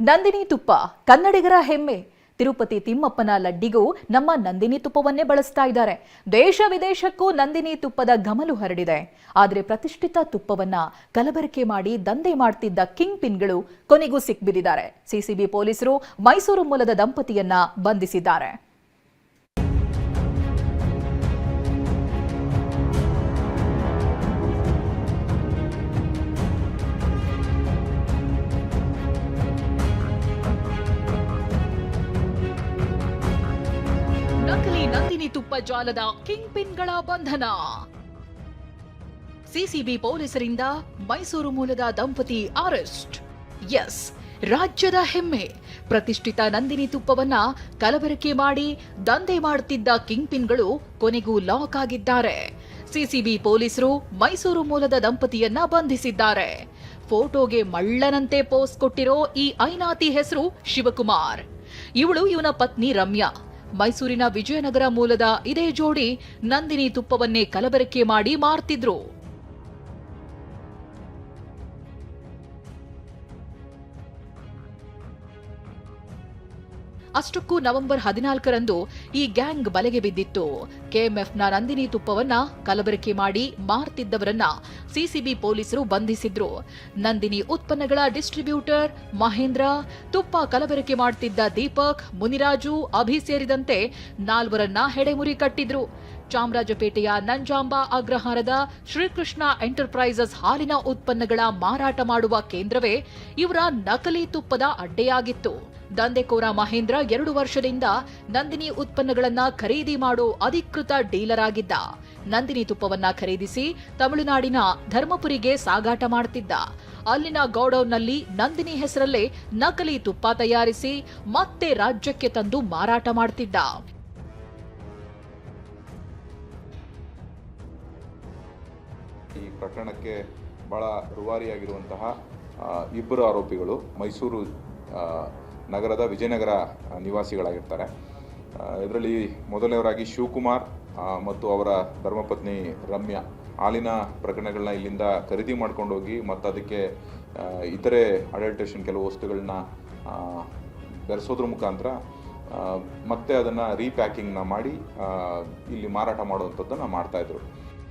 ನಂದಿನಿ ತುಪ್ಪ, ಕನ್ನಡಿಗರ ಹೆಮ್ಮೆ. ತಿರುಪತಿ ತಿಮ್ಮಪ್ಪನ ಲಡ್ಡಿಗೂ ನಮ್ಮ ನಂದಿನಿ ತುಪ್ಪವನ್ನೇ ಬಳಸ್ತಾ ಇದ್ದಾರೆ. ದೇಶ ವಿದೇಶಕ್ಕೂ ನಂದಿನಿ ತುಪ್ಪದ ಗಮಲು ಹರಡಿದೆ. ಆದರೆ ಪ್ರತಿಷ್ಠಿತ ತುಪ್ಪವನ್ನ ಕಲಬೆರಕೆ ಮಾಡಿ ದಂಧೆ ಮಾಡ್ತಿದ್ದ ಕಿಂಗ್ ಪಿನ್ಗಳು ಕೊನೆಗೂ ಸಿಕ್ಬಿದ್ದಿದ್ದಾರೆ. ಸಿಸಿಬಿ ಪೊಲೀಸರು ಮೈಸೂರು ಮೂಲದ ದಂಪತಿಯನ್ನ ಬಂಧಿಸಿದ್ದಾರೆ. ನಕಲಿ ನಂದಿನಿ ತುಪ್ಪ ಜಾಲದ ಕಿಂಗ್ ಪಿನ್ಗಳ ಬಂಧನ. ಸಿಸಿಬಿ ಪೊಲೀಸರಿಂದ ಮೈಸೂರು ಮೂಲದ ದಂಪತಿ ಅರೆಸ್ಟ್. ಎಸ್, ರಾಜ್ಯದ ಹೆಮ್ಮೆ. ಪ್ರತಿಷ್ಠಿತ ನಂದಿನಿ ತುಪ್ಪವನ್ನ ಕಲಬೆರಕೆ ಮಾಡಿ ದಂಧೆ ಮಾಡುತ್ತಿದ್ದ ಕಿಂಗ್ ಪಿನ್ಗಳು ಕೊನೆಗೂ ಲಾಕ್ ಆಗಿದ್ದಾರೆ. ಸಿಸಿಬಿ ಪೊಲೀಸರು ಮೈಸೂರು ಮೂಲದ ದಂಪತಿಯನ್ನ ಬಂಧಿಸಿದ್ದಾರೆ. ಫೋಟೋಗೆ ಮಳ್ಳನಂತೆ ಪೋಸ್ ಕೊಟ್ಟಿರೋ ಈ ಐನಾತಿ ಹೆಸರು ಶಿವಕುಮಾರ್. ಇವಳು ಇವನ ಪತ್ನಿ ರಮ್ಯಾ. ಮೈಸೂರಿನ ವಿಜಯನಗರ ಮೂಲದ ಇದೇ ಜೋಡಿ ನಂದಿನಿ ತುಪ್ಪವನ್ನೇ ಕಲಬೆರಕೆ ಮಾಡಿ ಮಾರ್ತಿದ್ರು. ಅಷ್ಟಕ್ಕೂ ನವೆಂಬರ್ ಹದಿನಾಲ್ಕರಂದು ಈ ಗ್ಯಾಂಗ್ ಬಲೆಗೆ ಬಿದ್ದಿತ್ತು. ಕೆಎಂಎಫ್ನ ನಂದಿನಿ ತುಪ್ಪವನ್ನ ಕಲಬೆರಕೆ ಮಾಡಿ ಮಾರ್ತಿದ್ದವರನ್ನ ಸಿಸಿಬಿ ಪೊಲೀಸರು ಬಂಧಿಸಿದ್ರು. ನಂದಿನಿ ಉತ್ಪನ್ನಗಳ ಡಿಸ್ಟ್ರಿಬ್ಯೂಟರ್ ಮಹೇಂದ್ರ, ತುಪ್ಪ ಕಲಬೆರಕೆ ಮಾಡ್ತಿದ್ದ ದೀಪಕ್, ಮುನಿರಾಜು, ಅಭಿ ಸೇರಿದಂತೆ ನಾಲ್ವರನ್ನ ಹೆಡೆಮುರಿ ಕಟ್ಟಿದ್ರು. ಚಾಮರಾಜಪೇಟೆಯ ನಂಜಾಂಬಾ ಅಗ್ರಹಾರದ ಶ್ರೀಕೃಷ್ಣ ಎಂಟರ್ಪ್ರೈಸಸ್ ಹಾಲಿನ ಉತ್ಪನ್ನಗಳ ಮಾರಾಟ ಮಾಡುವ ಕೇಂದ್ರವೇ ಇವರ ನಕಲಿ ತುಪ್ಪದ ಅಡ್ಡೆಯಾಗಿತ್ತು. ದಂಧೆಕೋರ ಮಹೇಂದ್ರ ಎರಡು ವರ್ಷದಿಂದ ನಂದಿನಿ ಉತ್ಪನ್ನಗಳನ್ನ ಖರೀದಿ ಮಾಡೋ ಅಧಿಕೃತ ಡೀಲರ್ ಆಗಿದ್ದ. ನಂದಿನಿ ತುಪ್ಪವನ್ನ ಖರೀದಿಸಿ ತಮಿಳುನಾಡಿನ ಧರ್ಮಪುರಿಗೆ ಸಾಗಾಟ ಮಾಡ್ತಿದ್ದ. ಅಲ್ಲಿನ ಗೌಡೌನ್ನಲ್ಲಿ ನಂದಿನಿ ಹೆಸರಲ್ಲೇ ನಕಲಿ ತುಪ್ಪ ತಯಾರಿಸಿ ಮತ್ತೆ ರಾಜ್ಯಕ್ಕೆ ತಂದು ಮಾರಾಟ ಮಾಡ್ತಿದ್ದ. ಈ ಪ್ರಕರಣಕ್ಕೆ ಭಾಳ ರೂವಾರಿಯಾಗಿರುವಂತಹ ಇಬ್ಬರು ಆರೋಪಿಗಳು ಮೈಸೂರು ನಗರದ ವಿಜಯನಗರ ನಿವಾಸಿಗಳಾಗಿರ್ತಾರೆ. ಇದರಲ್ಲಿ ಮೊದಲನೆಯವರಾಗಿ ಶಿವಕುಮಾರ್ ಮತ್ತು ಅವರ ಧರ್ಮಪತ್ನಿ ರಮ್ಯಾ. ಹಾಲಿನ ಪ್ರಕರಣಗಳನ್ನ ಇಲ್ಲಿಂದ ಖರೀದಿ ಮಾಡ್ಕೊಂಡು ಹೋಗಿ ಮತ್ತು ಅದಕ್ಕೆ ಇತರೆ ಅಡಲ್ಟ್ರೇಷನ್ ಕೆಲವು ವಸ್ತುಗಳನ್ನ ಬೆರೆಸೋದ್ರ ಮುಖಾಂತರ ಮತ್ತೆ ಅದನ್ನು ರೀಪ್ಯಾಕಿಂಗ್ನ ಮಾಡಿ ಇಲ್ಲಿ ಮಾರಾಟ ಮಾಡುವಂಥದ್ದನ್ನು ಮಾಡ್ತಾಯಿದ್ರು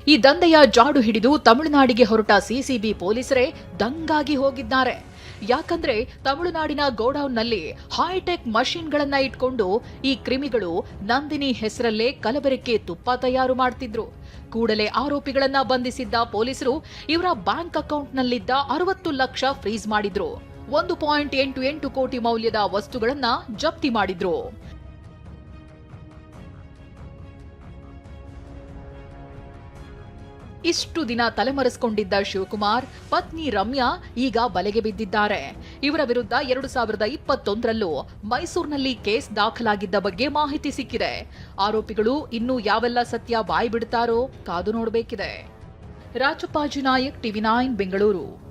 ಈ ದಂಧೆಯ ಜಾಡು ಹಿಡಿದು ತಮಿಳುನಾಡಿಗೆ ಹೊರಟ ಸಿಸಿಬಿ ಪೊಲೀಸರೇ ದಂಗಾಗಿ ಹೋಗಿದ್ದಾರೆ. ಯಾಕಂದ್ರೆ ತಮಿಳುನಾಡಿನ ಗೋಡೌನ್ನಲ್ಲಿ ಹೈಟೆಕ್ ಮಷಿನ್ಗಳನ್ನ ಇಟ್ಕೊಂಡು ಈ ಕ್ರಿಮಿಗಳು ನಂದಿನಿ ಹೆಸರಲ್ಲೇ ಕಲಬೆರಕೆ ತುಪ್ಪ ತಯಾರು ಮಾಡ್ತಿದ್ರು. ಕೂಡಲೇ ಆರೋಪಿಗಳನ್ನ ಬಂಧಿಸಿದ್ದ ಪೊಲೀಸರು ಇವರ ಬ್ಯಾಂಕ್ ಅಕೌಂಟ್ನಲ್ಲಿದ್ದ ಅರವತ್ತು ಲಕ್ಷ ಫ್ರೀಸ್ ಮಾಡಿದ್ರು. ಒಂದು ಪಾಯಿಂಟ್ ಎಂಟು ಎಂಟು ಕೋಟಿ ಮೌಲ್ಯದ ವಸ್ತುಗಳನ್ನ ಜಪ್ತಿ ಮಾಡಿದ್ರು. ಇಷ್ಟು ದಿನ ತಲೆಮರೆಸಿಕೊಂಡಿದ್ದ ಶಿವಕುಮಾರ್, ಪತ್ನಿ ರಮ್ಯಾ ಈಗ ಬಲೆಗೆ ಬಿದ್ದಿದ್ದಾರೆ. ಇವರ ವಿರುದ್ಧ ಎರಡು ಸಾವಿರದ ಇಪ್ಪತ್ತೊಂದರಲ್ಲೂ ಮೈಸೂರಿನಲ್ಲಿ ಕೇಸ್ ದಾಖಲಾಗಿದ್ದ ಬಗ್ಗೆ ಮಾಹಿತಿ ಸಿಕ್ಕಿದೆ. ಆರೋಪಿಗಳು ಇನ್ನೂ ಯಾವೆಲ್ಲ ಸತ್ಯ ಬಾಯಿ ಬಿಡ್ತಾರೋ ಕಾದು ನೋಡಬೇಕಿದೆ. Rajappaji Nayak, TV nine, Bengaluru.